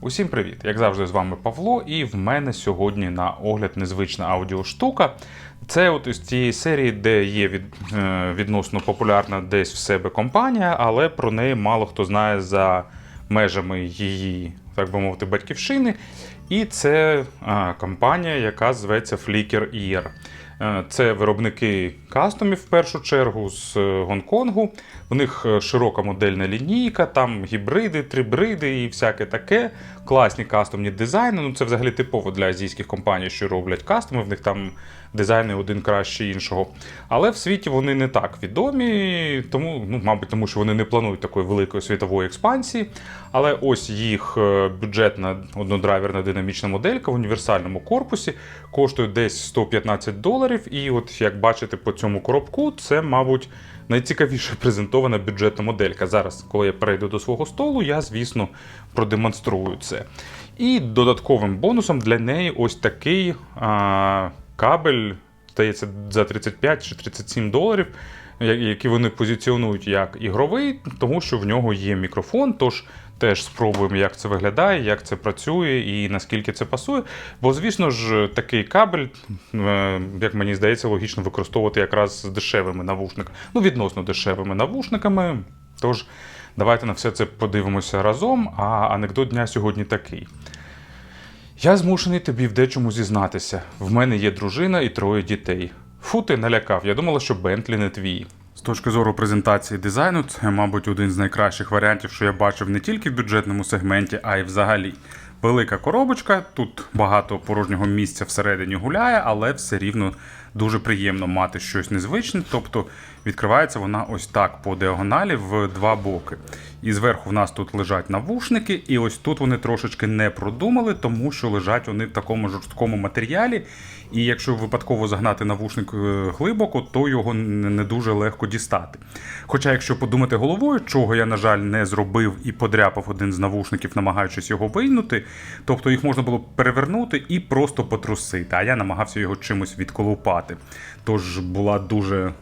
Усім привіт! Як завжди, з вами Павло, і в мене сьогодні на огляд незвична аудіоштука. Це от із цієї серії, де є від, е, відносно популярна десь в себе компанія, але про неї мало хто знає за межами її, так би мовити, батьківщини. І це а, компанія, яка зветься Flickr Ear. Е, Це виробники кастомів в першу чергу з е, Гонконгу. В них е, широка модельна лінійка, там гібриди, трибриди і всяке таке. Класні кастомні дизайни. Ну це взагалі типово для азійських компаній, що роблять кастоми. В них там дизайни один краще іншого. Але в світі вони не так відомі, тому, ну, мабуть, тому що вони не планують такої великої світової експансії. Але ось їх е, бюджетна однодрайверна динамічна моделька в універсальному корпусі коштує десь 115 доларів. І от як бачите по цьому коробку, це, мабуть, найцікавіше презентована бюджетна моделька. Зараз, коли я перейду до свого столу, я, звісно, продемонструю це. І додатковим бонусом для неї ось такий а, кабель, здається, за 35 чи 37 доларів, я- який вони позиціонують як ігровий, тому що в нього є мікрофон. Тож теж спробуємо, як це виглядає, як це працює і наскільки це пасує. Бо, звісно ж, такий кабель, е, як мені здається, логічно використовувати якраз з дешевими навушниками, ну, відносно дешевими навушниками. Тож, давайте на все це подивимося разом. А анекдот дня сьогодні такий. Я змушений тобі в дечому зізнатися. В мене є дружина і троє дітей. Фу, ти налякав. Я думала, що Бентлі не твій. З точки зору презентації дизайну, це, мабуть, один з найкращих варіантів, що я бачив не тільки в бюджетному сегменті, а й взагалі. Велика коробочка, тут багато порожнього місця всередині гуляє, але все рівно дуже приємно мати щось незвичне. Тобто відкривається вона ось так по діагоналі в два боки. І зверху в нас тут лежать навушники, і ось тут вони трошечки не продумали, тому що лежать вони в такому жорсткому матеріалі. І якщо випадково загнати навушник е, глибоко, то його не дуже легко дістати. Хоча, якщо подумати головою, чого я, на жаль, не зробив і подряпав один з навушників, намагаючись його вийнути, тобто їх можна було перевернути і просто потрусити, а я намагався його чимось відколупати. Тож була дуже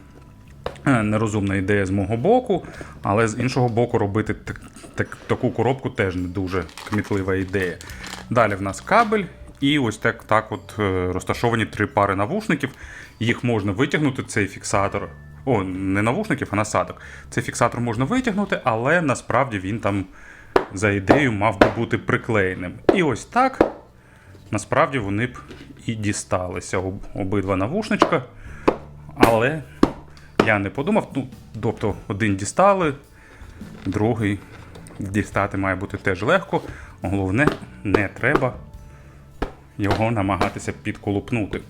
Е, нерозумна ідея з мого боку, але з іншого боку, робити так, так, таку коробку теж не дуже кмітлива ідея. Далі в нас кабель, і ось так, так от е, розташовані три пари навушників. Їх можна витягнути, цей фіксатор. О, не навушників, а насадок. Цей фіксатор можна витягнути, але насправді він там за ідеєю мав би бути приклеєним. І ось так насправді вони б і дісталися об- обидва навушничка. Але я не подумав. Ну, тобто один дістали, другий дістати має бути теж легко. Головне, не треба його намагатися підколупнути.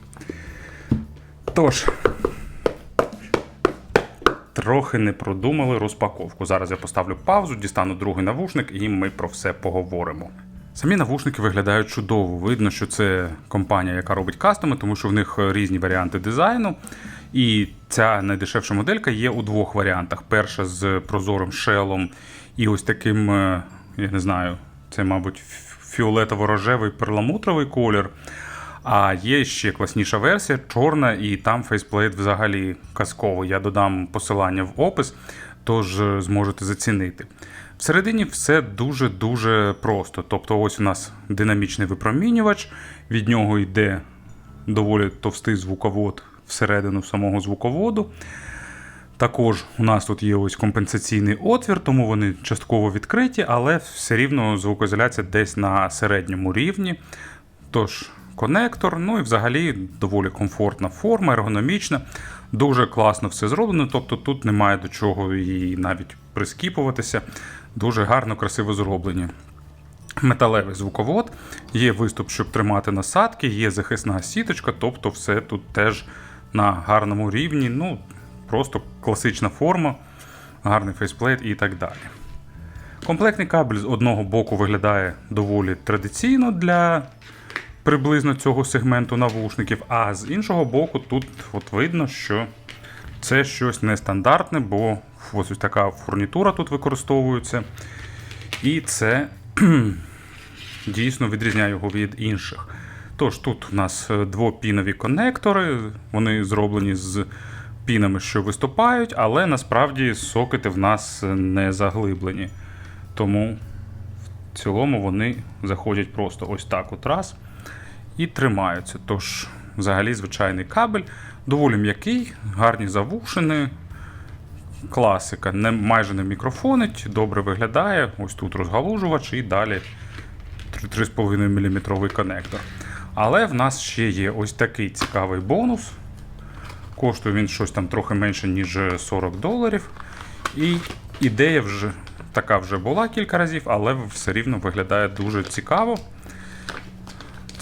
Тож, трохи не продумали розпаковку. Зараз я поставлю паузу, дістану другий навушник і ми про все поговоримо. Самі навушники виглядають чудово. Видно, що це компанія, яка робить кастоми, тому що в них е, різні варіанти дизайну. І ця найдешевша моделька є у двох варіантах: перша з прозорим шелом і ось таким, е, я не знаю, це, мабуть, фіолетово-рожевий перламутровий колір. А є ще класніша версія, чорна, і там фейсплейт взагалі казковий. Я додам посилання в опис, тож е, зможете зацінити. Всередині все дуже-дуже просто. Тобто, ось у нас динамічний випромінювач, від нього йде доволі товстий звуковод всередину самого звуководу. Також у нас тут є ось компенсаційний отвір, тому вони частково відкриті, але все рівно звукоізоляція десь на середньому рівні. Тож, конектор, ну і взагалі доволі комфортна форма, ергономічна. Дуже класно все зроблено, тобто тут немає до чого її навіть прискіпуватися. Дуже гарно, красиво зроблені. Металевий звуковод, є виступ, щоб тримати насадки, є захисна сіточка, тобто все тут теж на гарному рівні. Ну, просто класична форма, гарний фейсплейт і так далі. Комплектний кабель з одного боку виглядає доволі традиційно для приблизно цього сегменту навушників, а з іншого боку, тут от видно, що це щось нестандартне, бо ось така фурнітура тут використовується. І це дійсно відрізняє його від інших. Тож тут у нас е, двопінові конектори, вони зроблені з пінами, що виступають, але насправді сокети в нас не заглиблені. Тому В цілому вони заходять просто ось так от раз і тримаються. Тож, взагалі, звичайний кабель, доволі м'який, гарні завушини. Класика, не, майже не мікрофонить, добре виглядає. Ось тут розгалужувач і далі 3,5 мм конектор. Але в нас ще є ось такий цікавий бонус. Коштує він щось там трохи менше, ніж 40 доларів. І ідея вже така вже була кілька разів, але все рівно виглядає дуже цікаво.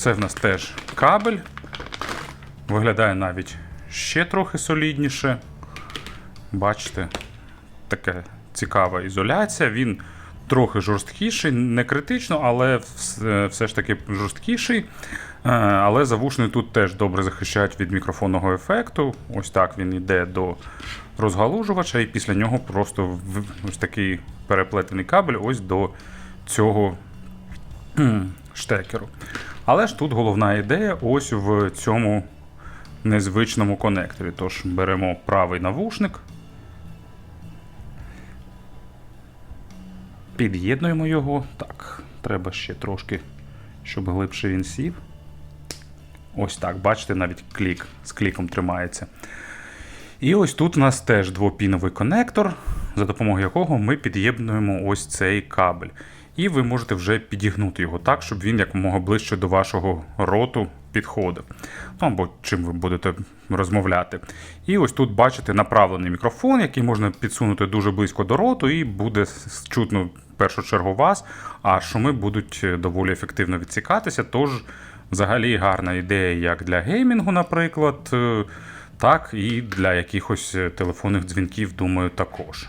Це в нас теж кабель. Виглядає навіть ще трохи солідніше. Бачите, така цікава ізоляція. Він трохи жорсткіший, не критично, але вс- все ж таки жорсткіший. Е, Але завушини тут теж добре захищають від мікрофонного ефекту. Ось так він йде до розгалужувача, і після нього просто ось такий переплетений кабель ось до цього штекеру. Але ж тут головна ідея ось в цьому незвичному конекторі. Тож беремо правий навушник, під'єднуємо його. Так, треба ще трошки, щоб глибше він сів. Ось так, бачите, навіть клік з кліком тримається. І ось тут у нас теж двопіновий конектор, за допомогою якого ми під'єднуємо ось цей кабель. І ви можете вже підігнути його так, щоб він якомога ближче до вашого роту підходив. Ну, або чим ви будете розмовляти. І ось тут бачите направлений мікрофон, який можна підсунути дуже близько до роту, і буде чутно в першу чергу вас, а шуми будуть е, доволі ефективно відсікатися. Тож, взагалі, гарна ідея як для геймінгу, наприклад, е, так і для якихось е, телефонних дзвінків, думаю, також.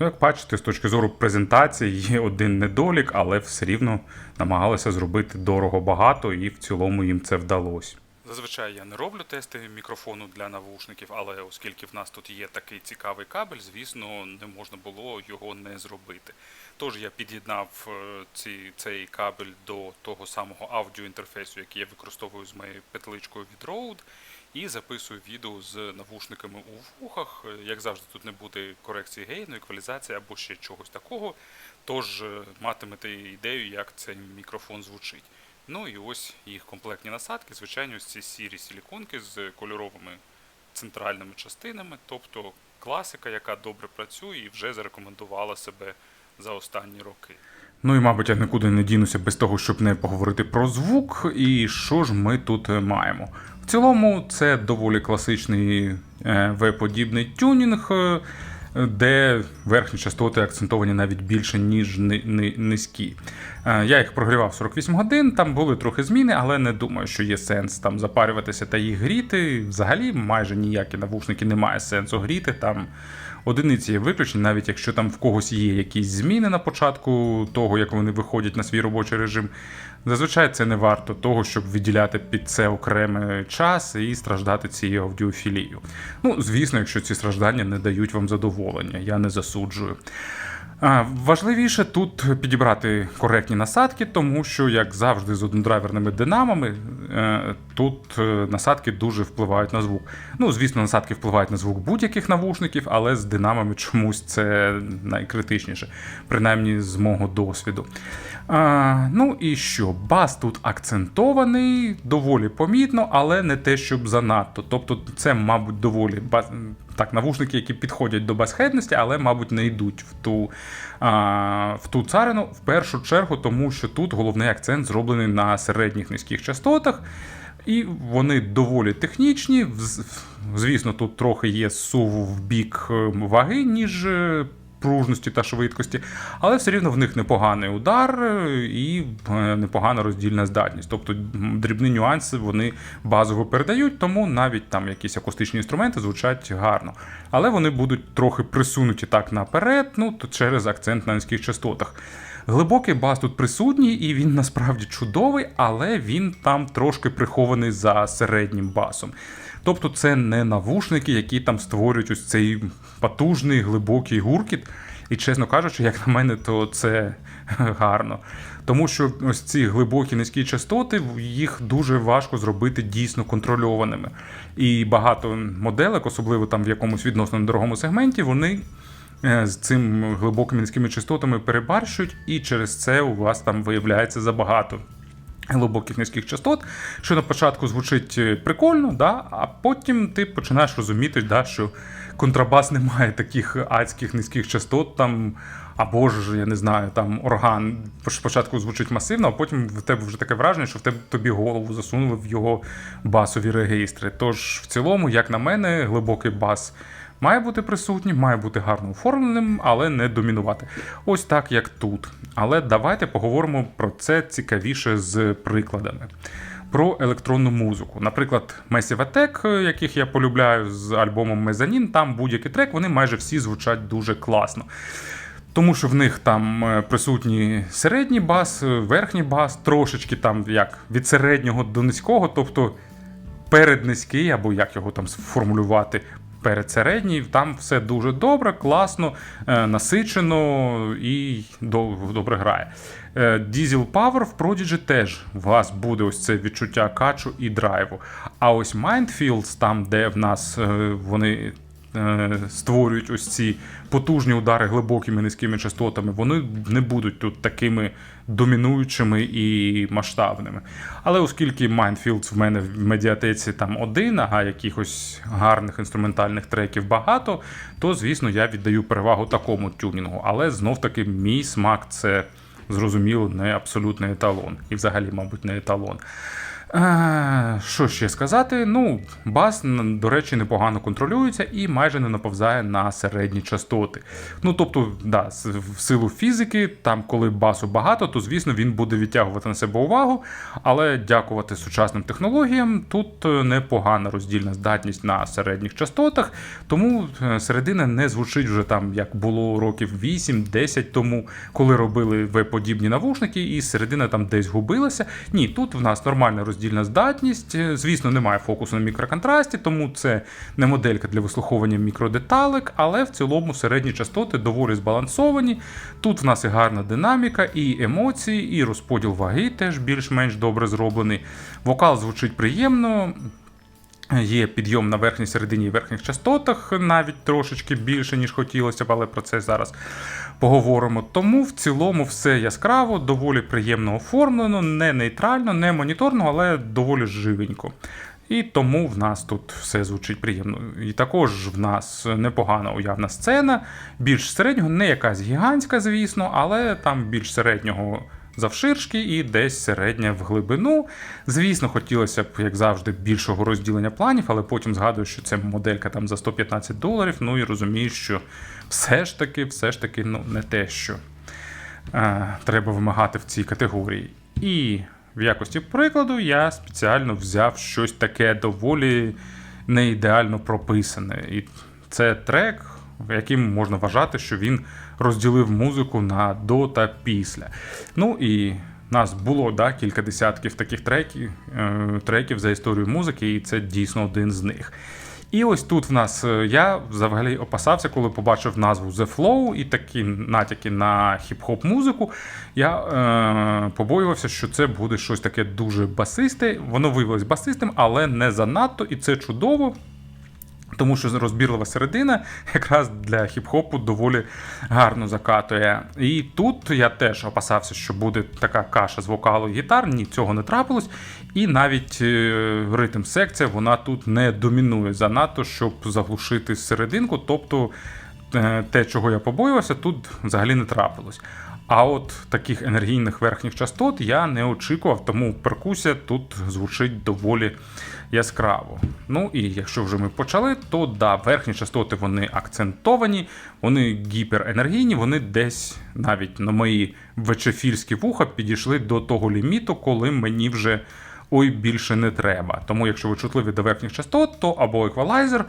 Ну, Як бачите, з точки зору презентації є один недолік, але все рівно намагалися зробити дорого багато, і в цілому їм це вдалося. Зазвичай я не роблю тести мікрофону для навушників, але оскільки в нас тут є такий цікавий кабель, звісно, не можна було його не зробити. Тож я під'єднав е, ці, цей кабель до того самого аудіоінтерфейсу, який я використовую з моєю петличкою від Rode, і записую відео з навушниками у вухах. Е, Як завжди, тут не буде корекції гейну, еквалізації або ще чогось такого. Тож е, матимете ідею, як цей мікрофон звучить. Ну і ось їх комплектні насадки, звичайно, ці сірі силіконки з кольоровими центральними частинами, тобто класика, яка добре працює і вже зарекомендувала себе за останні роки. Ну і, мабуть, я нікуди не дінуся без того, щоб не поговорити про звук. І що ж ми тут е, маємо? В цілому, це доволі класичний е, V-подібний тюнінг, е, де верхні частоти акцентовані навіть більше, ніж ни- ни- низькі. Е, Я їх прогрівав 48 годин, там були трохи зміни, але не думаю, що є сенс там запарюватися та їх гріти. Взагалі, майже ніякі навушники немає сенсу гріти. Там одиниці виключень, навіть якщо там в когось є якісь зміни на початку того, як вони виходять на свій робочий режим. Зазвичай це не варто того, щоб виділяти під це окремий час і страждати цією аудіофілією. Ну, звісно, якщо ці страждання не дають вам задоволення, я не засуджую. Важливіше тут підібрати коректні насадки, тому що, як завжди, з однодрайверними динамами е, тут е, насадки дуже впливають на звук. Ну, звісно, насадки впливають на звук будь-яких навушників, але з динамами чомусь це найкритичніше, принаймні з мого досвіду. Ну і що? Бас тут акцентований, доволі помітно, але не те, щоб занадто. Тобто, це, мабуть, доволі. Так, навушники, які підходять до безхедності, але, мабуть, не йдуть в ту, а, в ту царину в першу чергу, тому що тут головний акцент зроблений на середніх низьких частотах. І вони доволі технічні. Звісно, тут трохи є суву в бік е, ваги, ніж е, пружності та швидкості, але все рівно в них непоганий удар е, і е, непогана роздільна здатність. Тобто дрібні нюанси вони базово передають, тому навіть там якісь акустичні інструменти звучать гарно. Але вони будуть трохи присунуті так наперед, ну то через акцент на низьких частотах. Глибокий бас тут присутній, і він насправді чудовий, але він там трошки прихований за середнім басом. Тобто це не навушники, які там створюють ось цей потужний глибокий гуркіт. І, чесно кажучи, як на мене, то це гарно. Тому що ось ці глибокі низькі частоти, їх дуже важко зробити дійсно контрольованими. І багато моделек, особливо там в якомусь відносно недорогому сегменті, вони з цим глибокими низькими частотами перебарщують, і через це у вас там виявляється забагато. Глибоких низьких частот, що на початку звучить е, прикольно, да, а потім ти починаєш розуміти, да, що контрабас не має таких адських низьких частот, там, або ж, я не знаю, там орган спочатку звучить масивно, а потім в тебе вже таке враження, що в тебе тобі голову засунули в його басові регістри. Тож, в цілому, як на мене, глибокий бас має бути присутнім, має бути гарно оформленим, але не домінувати. Ось так, як тут. Але давайте поговоримо про це цікавіше з прикладами. Про електронну музику. Наприклад, Massive Attack, яких я полюбляю з альбомом Мезанін, там будь-який трек, вони майже всі звучать дуже класно. Тому що в них там е, присутній середній бас, е, верхній бас, трошечки там як від середнього до низького, тобто переднизький, або як його там сформулювати, передсередній, там все дуже добре, класно, е, насичено і до- добре грає. Е, Diesel Power в Prodigy теж у вас буде ось це відчуття качу і драйву. А ось Mindfields, там, де в нас е, вони створюють ось ці потужні удари глибокими низькими частотами, вони не будуть тут такими домінуючими і масштабними. Але оскільки Mindfields в мене в медіатеці там один, а якихось гарних інструментальних треків багато, то звісно я віддаю перевагу такому тюнінгу. Але знов таки мій смак це зрозуміло не абсолютний еталон. І взагалі, мабуть, не еталон. Е, Що ще сказати? Ну, бас, до речі, непогано контролюється і майже не наповзає на середні частоти. Ну, тобто, да, в силу фізики, там, коли басу багато, то звісно він буде відтягувати на себе увагу. Але дякувати сучасним технологіям, тут е, непогана роздільна здатність на середніх частотах, тому е, середина не звучить вже там, як було років 8-10 тому, коли робили V-подібні навушники, і середина там десь губилася. Ні, тут в нас нормальна роздільна здатність. Е, Звісно, немає фокусу на мікроконтрасті, тому це не моделька для вислуховування мікродеталек, але в цілому середні частоти доволі збалансовані. Тут в нас і гарна динаміка, і емоції, і розподіл ваги теж більш-менш добре зроблений. Вокал звучить приємно. Є підйом на верхній середині і верхніх частотах, навіть трошечки більше, ніж хотілося б, але про це зараз поговоримо. Тому в цілому все яскраво, доволі приємно оформлено, не нейтрально, не моніторно, але доволі живенько. І тому в нас тут все звучить приємно. І також в нас непогана уявна сцена, більш середнього, не якась гігантська, звісно, але там більш середнього завширшки і десь середня в глибину. Звісно, хотілося б, як завжди, більшого розділення планів, але потім згадую, що це моделька там за 115 доларів. Ну і розумію, що все ж таки, все ж таки, ну не те, що е, треба вимагати в цій категорії. І в якості прикладу я спеціально взяв щось таке доволі не ідеально прописане. І це трек, яким можна вважати, що він розділив музику на до та після. Ну і нас було да, кілька десятків таких треків, е, треків за історію музики, і це дійсно один з них. І ось тут в нас е, я взагалі опасався, коли побачив назву The Flow і такі натяки на хіп-хоп музику. Я е, побоювався, що це буде щось таке дуже басисте. Воно виявилось басистим, але не занадто, і це чудово. Тому що розбірлива середина якраз для хіп-хопу доволі гарно закатує. І тут я теж опасався, що буде така каша з вокалу і гітар. Ні, цього не трапилось. І навіть е, ритм секція вона тут не домінує занадто, щоб заглушити серединку. Тобто е, те, чого я побоювався, тут взагалі не трапилось. А от таких енергійних верхніх частот я не очікував, тому перкусія тут звучить доволі яскраво. Ну і якщо вже ми почали, то да, верхні частоти вони акцентовані, вони гіперенергійні, вони десь навіть на мої вечефільські вуха підійшли до того ліміту, коли мені вже ой більше не треба. Тому, якщо ви чутливі до верхніх частот, то або еквалайзер,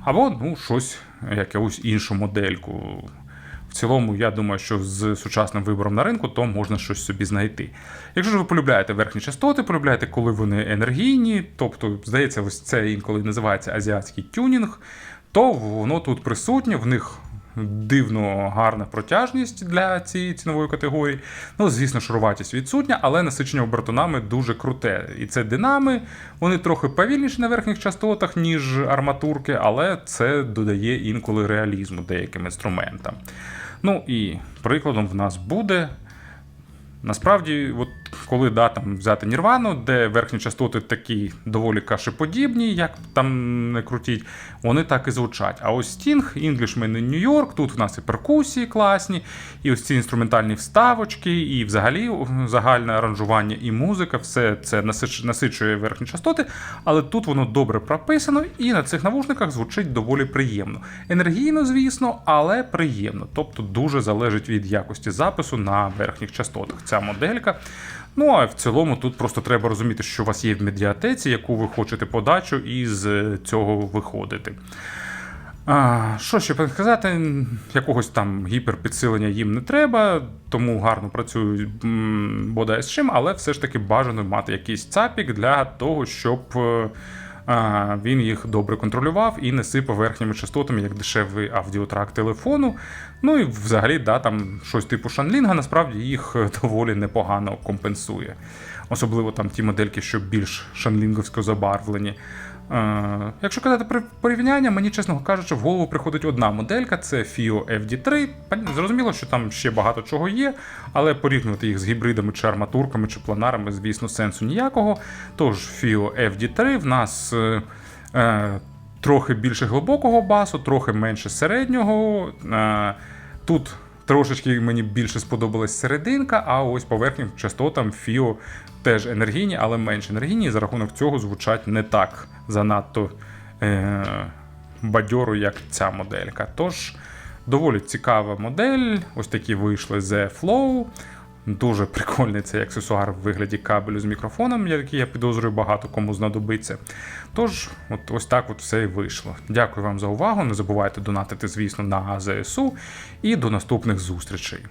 або ну, щось, якусь іншу модельку. Цілому, я думаю, що з сучасним вибором на ринку, то можна щось собі знайти. Якщо ж ви полюбляєте верхні частоти, полюбляєте, коли вони енергійні, тобто, здається, ось це інколи називається азіатський тюнінг, то воно тут присутнє, в них дивно гарна протяжність для цієї цінової категорії. Ну, звісно, шаруватість відсутня, але насичення обертонами дуже круте. І це динами, вони трохи повільніші на верхніх частотах, ніж арматурки, але це додає інколи реалізму деяким інструментам. Ну і прикладом в нас буде Насправді, от коли да, там взяти Нірвану, де верхні частоти такі доволі кашеподібні, як там не крутіть, вони так і звучать. А ось Sting, Englishman in New York, тут в нас і перкусії класні, і ось ці інструментальні вставочки, і взагалі загальне аранжування і музика, все це насич- насичує верхні частоти, але тут воно добре прописано, і на цих навушниках звучить доволі приємно. Енергійно, звісно, але приємно. Тобто дуже залежить від якості запису на верхніх частотах. Ця моделька. Ну а в цілому тут просто треба розуміти, що у вас є в медіатеці, яку ви хочете подачу, і з цього виходити. А, що ще сказати? Якогось там гіперпідсилення їм не треба, тому гарно працюють бодай з чим, але все ж таки бажано мати якийсь цапік для того, щоб е, він їх добре контролював і не сипав верхніми частотами, як дешевий аудіотрак телефону. Ну і взагалі, да, там щось типу шанлінга, насправді їх е, доволі непогано компенсує. Особливо там ті модельки, що більш шанлінговсько забарвлені. Е, якщо казати про порівняння, мені, чесно кажучи, в голову приходить одна моделька це FIO FD3. Зрозуміло, що там ще багато чого є, але порівнювати їх з гібридами чи арматурками чи планарами, звісно, сенсу ніякого. Тож FIO FD3 в нас. е, е, Трохи більше глибокого басу, трохи менше середнього. Е, Тут трошечки мені більше сподобалась серединка, а ось по частотам Фіо теж енергійні, але менш енергійні, і за рахунок цього звучать не так занадто е, бадьоро, як ця моделька. Тож доволі цікава модель. Ось такі вийшли The Flow. Дуже прикольний цей аксесуар в вигляді кабелю з мікрофоном, який я підозрюю багато кому знадобиться. Тож, от ось так от все і вийшло. Дякую вам за увагу. Не забувайте донатити, звісно, на ЗСУ і до наступних зустрічей.